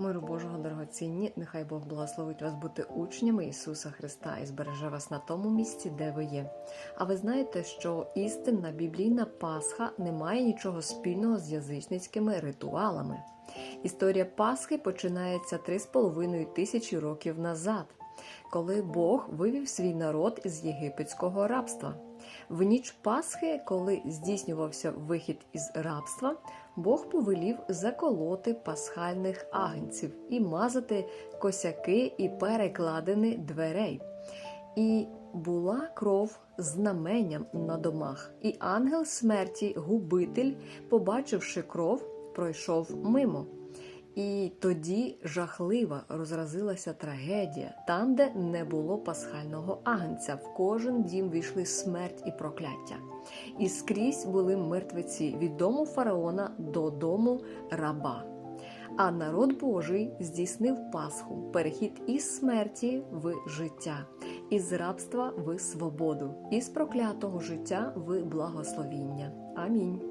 Миру Божого дорогоцінні, нехай Бог благословить вас бути учнями Ісуса Христа і збереже вас на тому місці, де ви є. А ви знаєте, що істинна біблійна Пасха не має нічого спільного з язичницькими ритуалами. Історія Пасхи починається 3,5 тисячі років назад, коли Бог вивів свій народ із єгипетського рабства. В ніч Пасхи, коли здійснювався вихід із рабства, Бог повелів заколоти пасхальних агнців і мазати косяки і перекладини дверей. І була кров знаменням на домах, і ангел смерті, губитель, побачивши кров, пройшов мимо. І тоді жахлива розразилася трагедія. Там, де не було пасхального агнця, в кожен дім війшли смерть і прокляття. І скрізь були мертвеці від дому фараона до дому раба. А народ Божий здійснив Пасху, перехід із смерті в життя, із рабства в свободу, із проклятого життя в благословіння. Амінь.